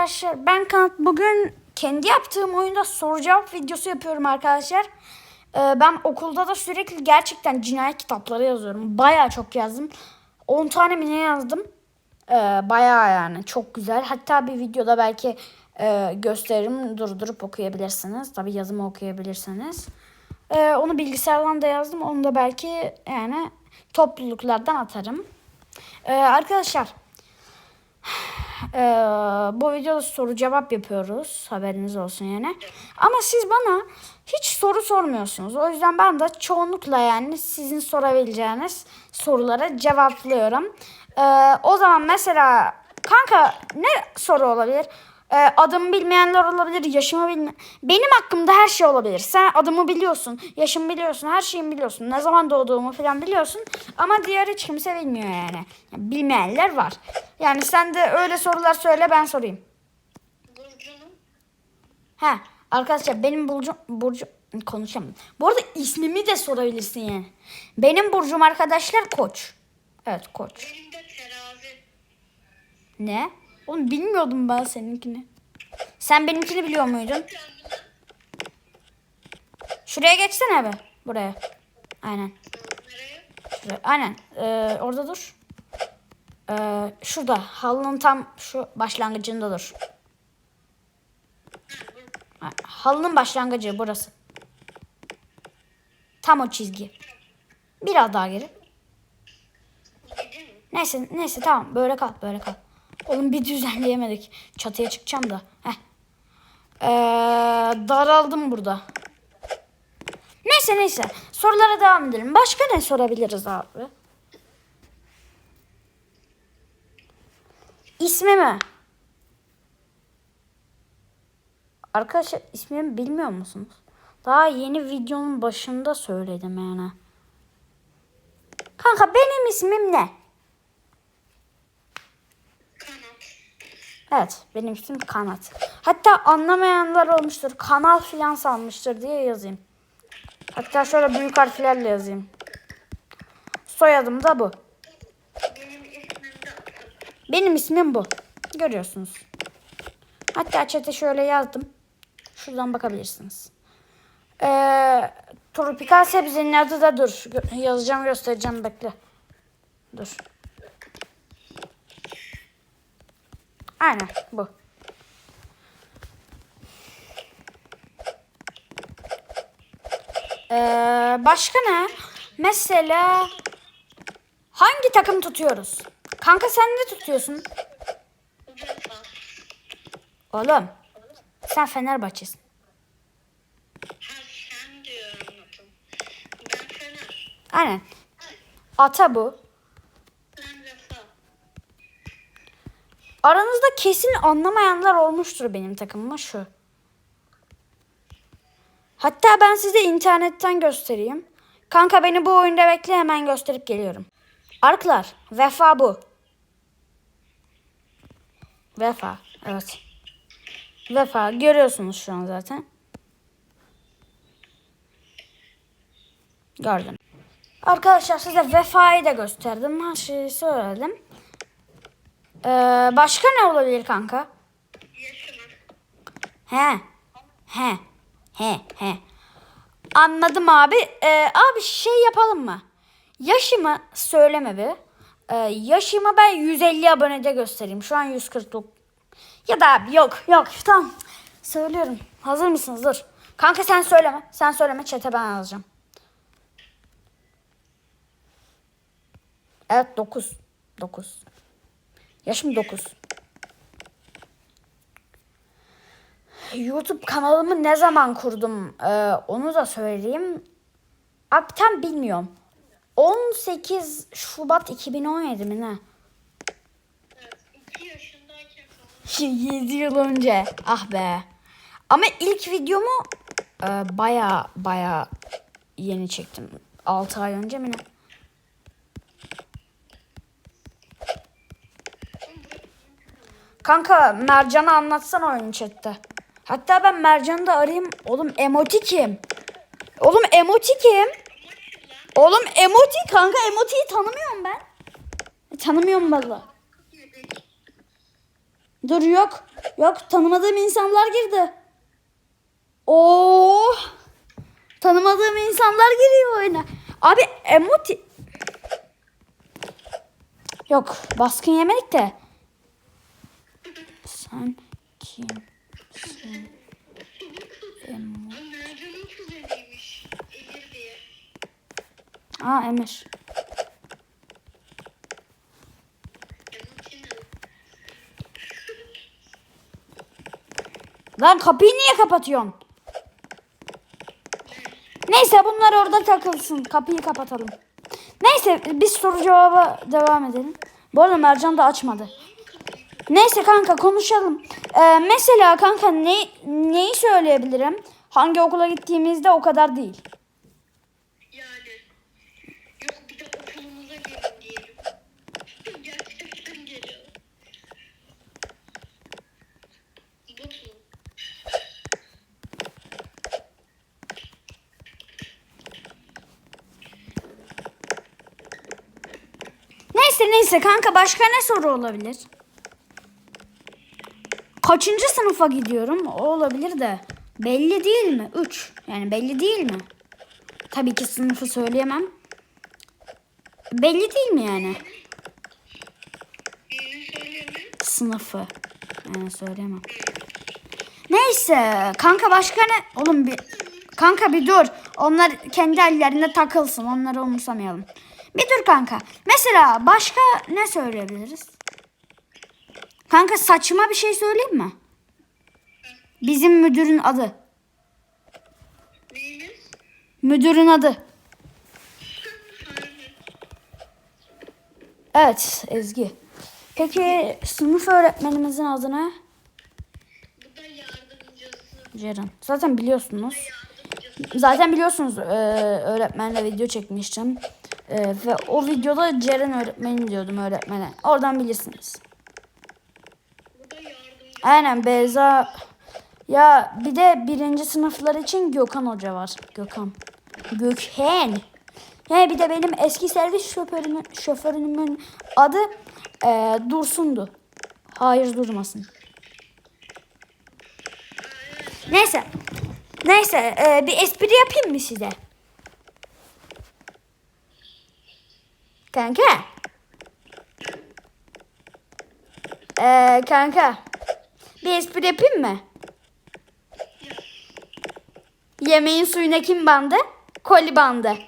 arkadaşlar ben Kanat bugün kendi yaptığım oyunda soru cevap videosu yapıyorum arkadaşlar. Ee, ben okulda da sürekli gerçekten cinayet kitapları yazıyorum. Bayağı çok yazdım. 10 tane mi ne yazdım? Ee, bayağı yani çok güzel. Hatta bir videoda belki e, gösteririm durdurup okuyabilirsiniz. Tabi yazımı okuyabilirsiniz. Ee, onu bilgisayardan da yazdım. Onu da belki yani topluluklardan atarım. Ee, arkadaşlar ee, bu videoda soru cevap yapıyoruz. Haberiniz olsun yani. Ama siz bana hiç soru sormuyorsunuz. O yüzden ben de çoğunlukla yani sizin sorabileceğiniz sorulara cevaplıyorum. Ee, o zaman mesela kanka ne soru olabilir? Ee, adımı bilmeyenler olabilir, yaşımı bilme. Benim hakkımda her şey olabilir. Sen adımı biliyorsun, yaşımı biliyorsun, her şeyimi biliyorsun. Ne zaman doğduğumu falan biliyorsun. Ama diğer hiç kimse bilmiyor yani. Yani Bilmeyenler var. Yani sen de öyle sorular söyle ben sorayım. Burcu'nun He arkadaşlar benim burcum burcu konuşamam. Bu arada ismimi de sorabilirsin yani. Benim burcum arkadaşlar koç. Evet koç. benim de terazi. Ne? Oğlum bilmiyordum ben seninkini. Sen benimkini biliyor muydun? Şuraya geçsene abi. Buraya. Aynen. Şuraya. Aynen. Ee, orada dur. Ee, şurada. Halının tam şu başlangıcında dur. Ha, Halının başlangıcı burası. Tam o çizgi. Biraz daha geri. Neyse neyse tamam böyle kal böyle kal. Oğlum bir düzenleyemedik. Çatıya çıkacağım da. Heh. Ee, daraldım burada. Neyse neyse. Sorulara devam edelim. Başka ne sorabiliriz abi? İsmi mi? Arkadaşlar ismimi bilmiyor musunuz? Daha yeni videonun başında söyledim yani. Kanka benim ismim ne? Evet benim ismim Kanat. Hatta anlamayanlar olmuştur. Kanal filan sanmıştır diye yazayım. Hatta şöyle büyük harflerle yazayım. Soyadım da bu. Benim ismim bu. Görüyorsunuz. Hatta chat'e şöyle yazdım. Şuradan bakabilirsiniz. Ee, tropikal sebzenin adı da dur. Yazacağım göstereceğim bekle. Dur. Aynen bu. Ee, başka ne? Mesela hangi takım tutuyoruz? Kanka sen ne tutuyorsun? Oğlum sen Fenerbahçesin. Aynen. Ata bu. Sen Vefa. Aranızda kesin anlamayanlar olmuştur benim takımıma şu. Hatta ben size internetten göstereyim. Kanka beni bu oyunda bekle hemen gösterip geliyorum. Arklar, Vefa bu. Vefa, evet. Vefa görüyorsunuz şu an zaten. Gördüm. Arkadaşlar size Vefa'yı da gösterdim. Her şeyi söyledim. Ee, başka ne olabilir kanka? Yaşımı. He. He. He. He. Anladım abi. Ee, abi şey yapalım mı? Yaşımı söyleme bir. Ee, yaşımı ben 150 abonede göstereyim. Şu an 149. Ya da abi yok yok tamam. Söylüyorum. Hazır mısınız? Dur. Kanka sen söyleme. Sen söyleme. Çete ben yazacağım. Evet 9. 9. Yaşım 9. YouTube kanalımı ne zaman kurdum ee, onu da söyleyeyim. Tam bilmiyorum. 18 Şubat 2017 mi ne? Falan. 7 yıl önce. Ah be. Ama ilk videomu e, baya baya yeni çektim. 6 ay önce mi ne? Kanka Mercan'ı anlatsana oyun chatte. Hatta ben Mercan'ı da arayayım. Oğlum emoti kim? Oğlum emoti kim? Oğlum emoti kanka emotiyi E, E, E, tanımıyorum ben. Yedek. Tanımıyorum valla. Dur yok. Yok tanımadığım insanlar girdi. Oo! Tanımadığım insanlar giriyor oyuna. Abi emoti Yok baskın yemedik de. Sen kim? Aa, Mercan'ın kuzeniymiş. Emir. Aa. Emir Lan kapıyı niye kapatıyorsun? Neyse bunlar orada takılsın. Kapıyı kapatalım. Neyse biz soru cevaba devam edelim. Bu arada Mercan da açmadı. Neyse kanka konuşalım. Ee, mesela kanka ne neyi söyleyebilirim? Hangi okula gittiğimizde o kadar değil. Yani. Yok bir de okulumuza gelin diyelim. Gerçekten geliyor. Bu mu? Neyse neyse kanka başka ne soru olabilir? Kaçıncı sınıfa gidiyorum? O olabilir de. Belli değil mi? 3. Yani belli değil mi? Tabii ki sınıfı söyleyemem. Belli değil mi yani? Sınıfı. Yani söyleyemem. Neyse kanka başka ne? Oğlum bir kanka bir dur. Onlar kendi ellerinde takılsın. Onları umursamayalım. Bir dur kanka. Mesela başka ne söyleyebiliriz? Kanka saçma bir şey söyleyeyim mi? Bizim müdürün adı. Neyiniz? Müdürün adı. Evet Ezgi. Peki sınıf öğretmenimizin adı ne? Bu da yardımcısı. Ceren. Zaten biliyorsunuz. Zaten biliyorsunuz e, öğretmenle video çekmiştim. E, ve o videoda Ceren öğretmenim diyordum öğretmene. Oradan bilirsiniz. Aynen Beyza. Ya bir de birinci sınıflar için Gökhan Hoca var. Gökhan. Gökhan. He bir de benim eski servis şoförümün, şoförümün adı e, Dursun'du. Hayır durmasın. Neyse. Neyse e, bir espri yapayım mı size? Kanka. Ee, kanka. Bir espri yapayım mı? Yemeğin suyuna kim bandı? Koli bandı.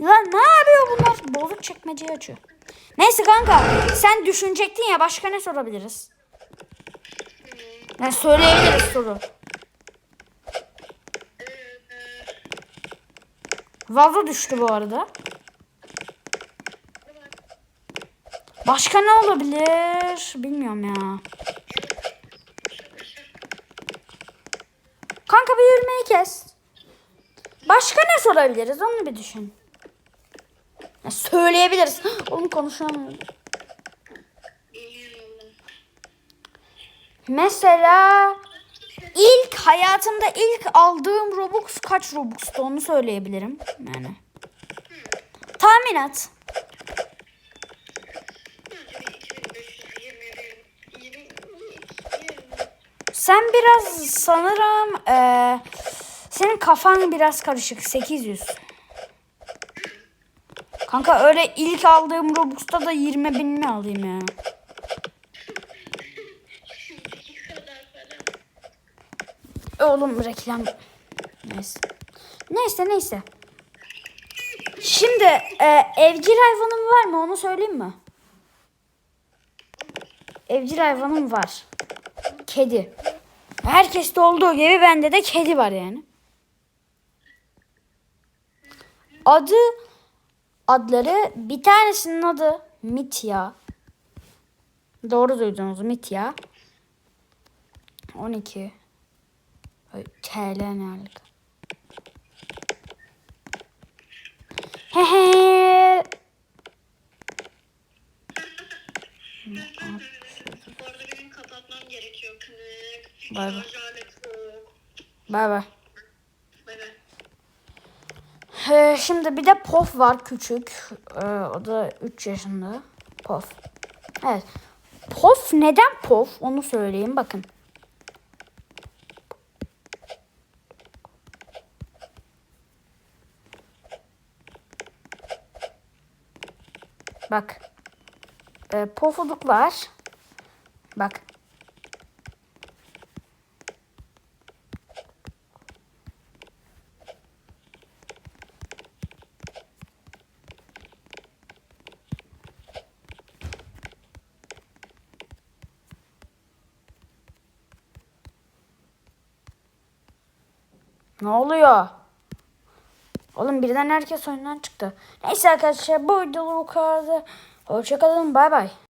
Lan ne yapıyor bunlar? Bozuk çekmeceyi açıyor. Neyse kanka sen düşünecektin ya başka ne sorabiliriz? Ne söyleyebiliriz soru. Vazo düştü bu arada. Başka ne olabilir? Bilmiyorum ya. Kanka bir yürümeyi kes. Başka ne sorabiliriz? Onu bir düşün. Ya söyleyebiliriz. Onu konuşamıyorum. Mesela ilk hayatımda ilk aldığım Robux kaç Robux'tu onu söyleyebilirim. Yani. Tahminat. Bence bir 2521, 20, 20. Sen biraz sanırım eee, senin kafan biraz karışık. 800. Kanka öyle ilk aldığım Robux'ta da 20 bin mi alayım ya? Oğlum reklam. Neyse. Neyse neyse. Şimdi e, evcil hayvanım var mı onu söyleyeyim mi? Evcil hayvanım var. Kedi. Herkeste olduğu gibi bende de kedi var yani. Adı adları bir tanesinin adı Mitya. Doğru duydunuz Mitya. 12. Ay, TL ne alaka? Hehe. Benim kapatmam gerekiyor. Kınık. Bay bay. Bay bay. Bay bay. Şimdi bir de Pof var küçük. Ee, o da 3 yaşında. Pof. Evet. Pof neden Pof? Onu söyleyeyim bakın. Bak. Ee, pofuduklar. Bak. Ne oluyor? Oğlum birden herkes oyundan çıktı. Neyse arkadaşlar bu videoda bu kadardı. Hoşçakalın bay bay.